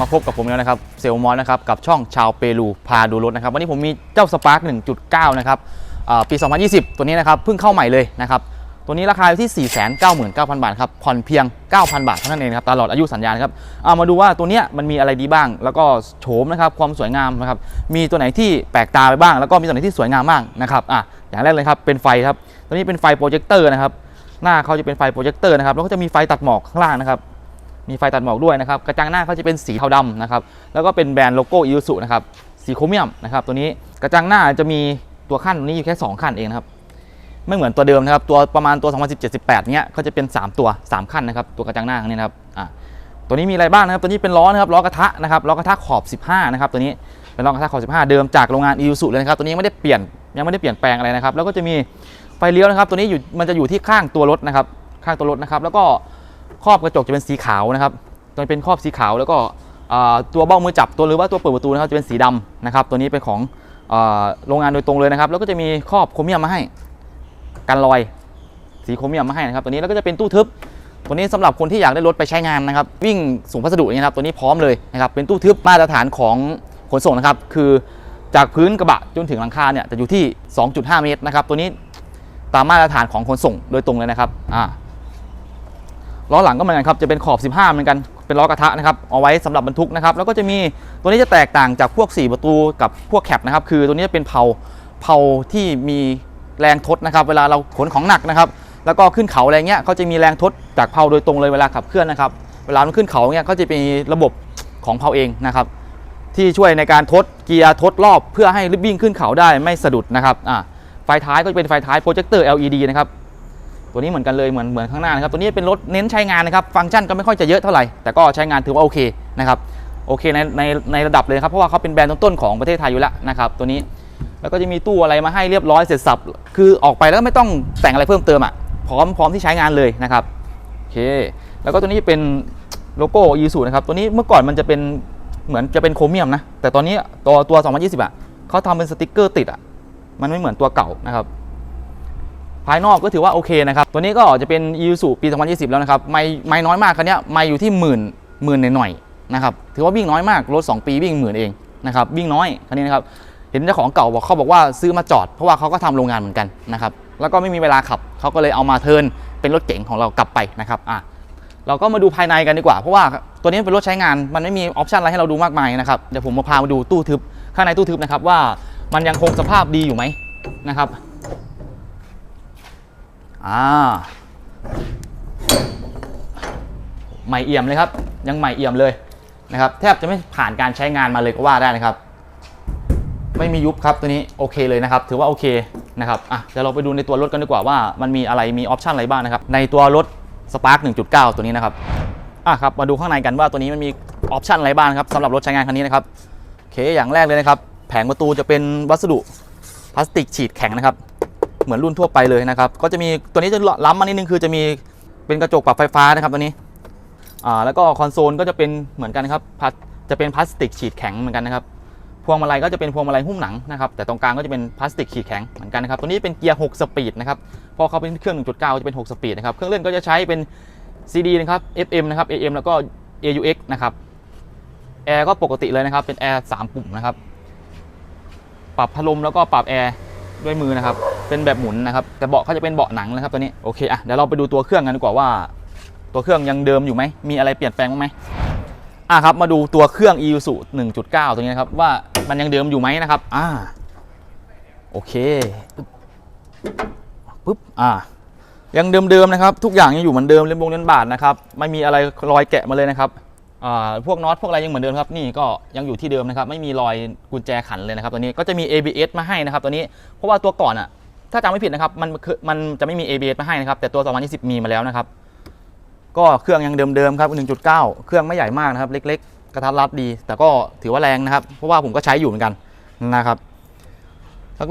มาพบกับผมแล้วนะครับเซลมอนนะครับกับช่องชาวเปรูพาดูรถนะครับวันนี้ผมมีเจ้าสปาร์ก1.9 นะครับปี 2020 ตัวนี้นะครับเพิ่งเข้าใหม่เลยนะครับตัวนี้ราคาอยู่ที่ 499,000 บาทครับผ่อนเพียง 9,000 บาทเท่านั้นเองครับตลอดอายุสัญญาครับเอามาดูว่าตัวนี้มันมีอะไรดีบ้าง แล้วก็โฉมนะครับความสวยงามนะครับมีตัวไหนที่แปลกตาไปบ้าง แล้วก็มีตัวไหนที่สวยงามบ้างนะครับอะอย่างแรกเลยครับเป็นไฟครับตัวนี้เป็นไฟโปรเจคเตอร์นะครับหน้าเขาจะเป็นไฟโปรเจคเตอร์นะครับแล้วก็จะมีไฟตัดหมอกข้างล่างนะครับ มีไฟตัดหมอกด้วยนะครับ กระจังหน้าเขาจะเป็นสีเทาดำนะครับ แล้วก็เป็นแบรนด์โลโก้อิ u สุนะครับ สีโครเมียมนะครับ ตัวนี้กระจังหน้าจะมีตัวขั้นตรงนี้อยู่แค่ 2 ขั้นเองนะครับ ไม่เหมือนตัวเดิมนะครับ ตัวประมาณตัว 2017 18 เนี้ยเขาจะเป็น 3 ตัว 3 ขั้นนะครับ ตัวกระจังหน้านี้นะครับ อ่าตัวนี้มีอะไรบ้างนะครับ ตัวนี้เป็นล้อนะครับ ล้อกระทะนะครับ ล้อกระทะขอบ 15 นะครับ ตัวนี้เป็นล้อกระทะขอบ 15 เดิมจากโรงงานอิ u สุเลยนะครับ ตัวนี้ไม่ได้เปลี่ยน ยังไม่ได้เปลี่ยนแปลงอะไรนะครับ แล้วก็จะมีไฟเลี้ยวนะครับ ตัวนี้อยู่ มันจะอยู่ที่ข้างตัวรถนะครับ ข้างตัวรถนะครับ แล้วก็ ครอบกระจกจะเป็นสีขาวนะครับตัวเป็นครอบสีขาวแล้วก็ตัวเบ้ามือจับตัวหรือว่าตัวเปิดประตูนะครับจะเป็นสีดำนะครับ ตัวนี้เป็นของโรงงานโดยตรงเลยนะครับ แล้วก็จะมีครอบโครเมียมมาให้กันรอย สีโครเมียมมาให้นะครับ ตัวนี้แล้วก็จะเป็นตู้ทึบ ตัวนี้สำหรับคนที่อยากได้รถไปใช้งานนะครับ วิ่งส่งพัสดุนี่นะครับตัวนี้พร้อมเลยนะครับเป็นตู้ทึบมาตรฐานของขนส่งนะครับ คือจากพื้นกระบะจนถึงหลังคาเนี่ยจะอยู่ที่ 2.5 เมตรนะครับ ตัวนี้ตามมาตรฐานของขนส่งโดยตรงเลยนะครับอ่า ล้อหลังก็เหมือนกันครับจะเป็นขอบ 15 เหมือนกันเป็นล้อกระทะนะครับเอาไว้สำหรับบรรทุกนะครับแล้วก็จะมีตัวนี้จะแตกต่างจากพวก 4 ประตูกับพวกแคปนะครับคือตัวนี้จะเป็นเผาเผาที่มีแรงทดนะครับ เวลาเราขนของหนักนะครับ แล้วก็ขึ้นเขาอะไรเงี้ยเขาจะมีแรงทดจากเผาโดยตรงเลยเวลาขับเคลื่อนนะครับ เวลามันขึ้นเขาเงี้ยเขาจะมีระบบของเผาเองนะครับ ที่ช่วยในการทดเกียร์ทดรอบเพื่อให้วิ่งขึ้นเขาได้ไม่สะดุดนะครับอ่าไฟท้ายก็จะเป็นไฟท้ายโปรเจคเตอร์ LED นะครับ ตัวนี้เหมือนกันเลยเหมือนเหมือนข้างหน้านะครับตัวนี้เป็นรถเน้นใช้งานนะครับฟังก์ชันก็ไม่ค่อยจะเยอะเท่าไหร่แต่ก็ใช้งานถือว่าโอเคนะครับโอเคในในในระดับเลยครับเพราะว่าเขาเป็นแบรนด์ต้นๆของประเทศไทยอยู่แล้วนะครับตัวนี้แล้วก็จะมีตู้อะไรมาให้เรียบร้อยเสร็จสับคือออกไปแล้วไม่ต้องแต่งอะไรเพิ่มเติมอะพร้อมพร้อมที่ใช้งานเลยนะครับโอเคแล้วก็ตัวนี้เป็นโลโก้ยีสูนะครับตัวนี้เมื่อก่อนมันจะเป็นเหมือนจะเป็นโครเมียมนะแต่ตอนนี้ตัวตัว 2020อะเขาทำเป็นสติกเกอร์ติดอะมันไม่เหมือนตัวเก่านะครับ ภายนอกก็ถือว่าโอเคนะครับ ตัวนี้ก็จะเป็น i ู u ปี 2020 แล้วนะครับ ไม่ไม่น้อยมากคันเนี้ยไม่อยู่ที่หมื่นหมื่นหน่อยๆนะครับ ถือว่าวิ่งน้อยมาก รถ 2 ปีวิ่งหมื่นเองนะครับ วิ่งน้อยคันนี้นะครับ เห็นเจ้าของเก่าบอกเขาบอกว่าซื้อมาจอด เพราะว่าเขาก็ทำโรงงานเหมือนกันนะครับ แล้วก็ไม่มีเวลาขับ เขาก็เลยเอามาเทินเป็นรถเก๋งของเรากลับไปนะครับ อะ เราก็มาดูภายในกันดีกว่า เพราะว่าตัวนี้เป็นรถใช้งาน มันไม่มีออปชันอะไรให้เราดูมากมายนะครับ เดี๋ยวผมมาพามาดูตู้ทึบ ข้างในตู้ทึบนะครับว่ามันยังคงสภาพดีอยู่ไหมนะครับ อ่าใหม่เอี่ยมเลยครับ ยังใหม่เอี่ยมเลยนะครับ แทบจะไม่ผ่านการใช้งานมาเลยก็ว่าได้นะครับ ไม่มียุบครับตัวนี้โอเคเลยนะครับ ถือว่าโอเคนะครับอะเดี๋ยวเราไปดูในตัวรถกันดีกว่าว่ามันมีอะไรมีออปชันอะไรบ้างนะครับ ในตัวรถ Spark 1.9 ตัวนี้นะครับอะครับมาดูข้างในกันว่าตัวนี้มันมีออปชันอะไรบ้างครับสำหรับรถใช้งานคันนี้นะครับโอเคอย่างแรกเลยนะครับ แผงประตูจะเป็นวัสดุพลาสติกฉีดแข็งนะครับ เหมือนรุ่นทั่วไปเลยนะครับ ก็จะมีตัวนี้จะล้ำมานิดนึงคือจะมีเป็นกระจกปรับไฟฟ้านะครับตัวนี้อ่าแล้วก็คอนโซลก็จะเป็นเหมือนกันนะครับพลาสจะเป็นพลาสติกฉีดแข็งเหมือนกันนะครับพวงมาลัยก็จะเป็นพวงมาลัยหุ้มหนังนะครับแต่ตรงกลางก็จะเป็นพลาสติกฉีดแข็งเหมือนกันนะครับตัวนี้เป็นเกียร์6สปีดนะครับพอเขาเป็นเครื่อง 1.9 จะเป็น 6 สปีดนะครับเครื่องเล่นก็จะใช้เป็น CD นะครับ FM นะครับ AM แล้วก็ AUX นะครับแอร์ก็ปกติเลยนะครับเป็นแอร์3ปุ่มนะครับปรับพัดลมแล้วก็ปรับแอร์ด้วยมือนะครับ เป็นแบบหมุนนะครับแต่เบาะเขาจะเป็นเบาะหนังนะครับตัวนี้โอเคอะเดี๋ยวเราไปดูตัวเครื่องกันดีกว่าว่า ตัวเครื่องยังเดิมอยู่ไหมมีอะไรเปลี่ยนแปลงบ้างไหมอะครับมาดูตัวเครื่อง e u s u 1.9 ตัวนี้นะครับว่ามันยังเดิมอยู่ไหมนะครับอ่าโอเคปึ๊บปึ๊บอ่ายังเดิมๆนะครับ ทุกอย่างยังอยู่เหมือนเดิมเล่มบงเล่นบาทนะครับไม่มีอะไรรอยแกะมาเลยนะครับอ่าพวกน็อตพวกอะไรยังเหมือนเดิมครับนี่ก็ยังอยู่ที่เดิมนะครับไม่มีรอยกุญแจขันเลยนะครับตัวนี้ก็จะมี ABS มาให้นะครับตัวนี้เพราะว่าตัวก่อนอะ ถ้าจำไม่ผิดนะครับมันมันจะไม่มี ABS มาให้นะครับ แต่ตัว 2020 มีมาแล้วนะครับ ก็เครื่องยังเดิมๆครับ 1.9 เครื่องไม่ใหญ่มากนะครับ เล็ก ๆ กระทัดรัดดี แต่ก็ถือว่าแรงนะครับ เพราะว่าผมก็ใช้อยู่เหมือนกันนะครับ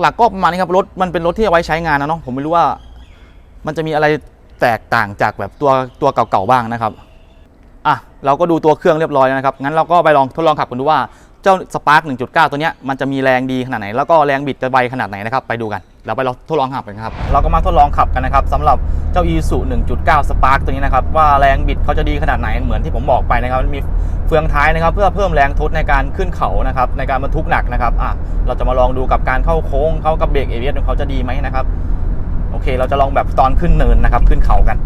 หลักๆก็ประมาณนี้ครับรถมันเป็นรถที่เอาไว้ใช้งานนะเนาะผมไม่รู้ว่า มันจะมีอะไรแตกต่างจากแบบตัวตัวเก่าๆบ้างนะครับอะเราก็ดูตัวเครื่องเรียบร้อยแล้วนะครับงั้นเราก็ไปลองทดลองขับกันดูว่าเจ้า Spark 1.9 ตัวเนี้ยมันจะมีแรงดีขนาดไหน แล้วก็แรงบิดจะไวขนาดไหนนะครับ ไปดูกัน เราไปเราทดลองขับกันครับ เราก็มาทดลองขับกันนะครับสำหรับเจ้า e s u 1.9 Spark ตัวนี้นะครับ ว่าแรงบิดเขาจะดีขนาดไหนเหมือนที่ผมบอกไปนะครับมันมีเฟืองท้ายนะครับ เพื่อเพิ่มแรงทดในการขึ้นเขานะครับในการบรรทุกหนักนะครับอะเราจะมาลองดูกับการเข้าโค้งเข้ากับเบรกเอเวของเขาจะดีไหมนะครับโอเค เราจะลองแบบตอนขึ้นเนินนะครับ ขึ้นเขากัน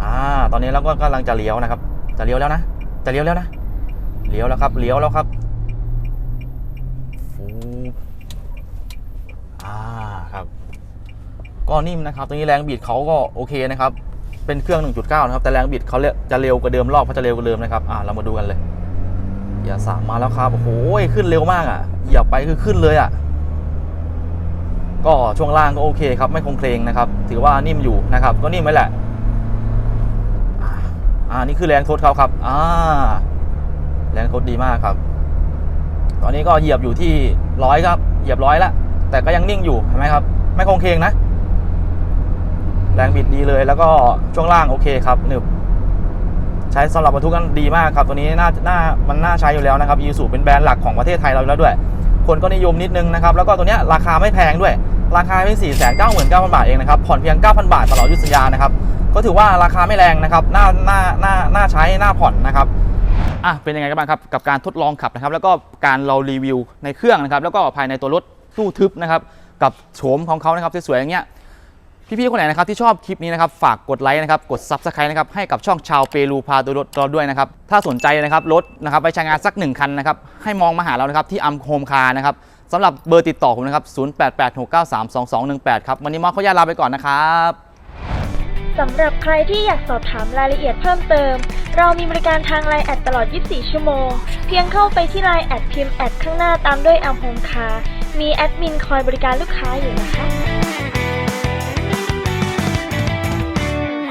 อ่าตอนนี้เราก็กำลังจะเลี้ยวนะครับ จะเลี้ยวแล้วนะจะเลี้ยวแล้วนะเลี้ยวแล้วครับเลี้ยวแล้วครับฟูอ่า ครับ ก็นิ่มนะครับ ตรงนี้แรงบิดเขาก็โอเคนะครับ เป็นเครื่อง 1.9 นะครับ แต่แรงบิดเขาจะเร็วกว่าเดิมรอบเขาจะเร็วกว่าเดิมนะครับอ่าเรามาดูกันเลยอย่าสามมาแล้วครับโอ้โหขึ้นเร็วมากอะเหยียบไปคือขึ้นเลยอะก็ช่วงล่างก็โอเคครับ ไม่คงเคลงนะครับ ถือว่านิ่มอยู่นะครับ ก็นิ่มไว้แหละอ่านี่คือแรงทดเขาครับอ่าแรงทดดีมากครับ ตอนนี้ก็เหยียบอยู่ที่ร้อยครับ เหยียบร้อยแล้วแต่ก็ยังนิ่งอยู่เห็นไหมครับ ไม่คงเคงนะ แรงบิดดีเลย แล้วก็ช่วงล่างโอเคครับหนึบใช้สำหรับบรรทุกกันดีมากครับตัวนี้น่าน่ามันน่าใช้อยู่แล้วนะครับอีซูเป็นแบรนด์หลักของประเทศไทยเราแล้วด้วย คนก็นิยมนิดนึงนะครับ แล้วก็ตัวนี้ราคาไม่แพงด้วย ราคาเพียง4 9 9 0 0 0บาทเองนะครับ ผ่อนเพียง9,000บาทตลอดยุสัญญานะครับ ก็ถือว่าราคาไม่แรงนะครับน่าน่าน่าน่าใช้น่าผ่อนนะครับอะเป็นยังไงกันบ้างครับกับการทดลองขับนะครับ แล้วก็การเรารีวิวในเครื่องนะครับ แล้วก็ภายในตัวรถตู้ทึบนะครับ กับโฉมของเขานะครับสวยๆอย่างเงี้ย พี่ๆคนไหนนะครับที่ชอบคลิปนี้นะครับฝากกดไลค์นะครับกด Subscribe นะครับให้กับช่องชาวเปรูพาตัวรถเราด้วยนะครับถ้าสนใจนะครับรถนะครับไปใช้งานสักหนึ่งคันนะครับให้มองมาหาเรานะครับที่อัมโฮมคาร์นะครับสำหรับเบอร์ติดต่อผมนะครับ 0886932218 ครับ วันนี้มาขออนุญาลาไปก่อนนะครับสำหรับใครที่อยากสอบถามรายละเอียดเพิ่มเติม เรามีบริการทางไลน์แอดตลอด 24 ชั่วโมง เพียงเข้าไปที่ไลน์แอดพิมพ์แอดข้างหน้าตามด้วยแอลโฮมคามีแอดมินคอยบริการลูกค้าอยู่นะคะ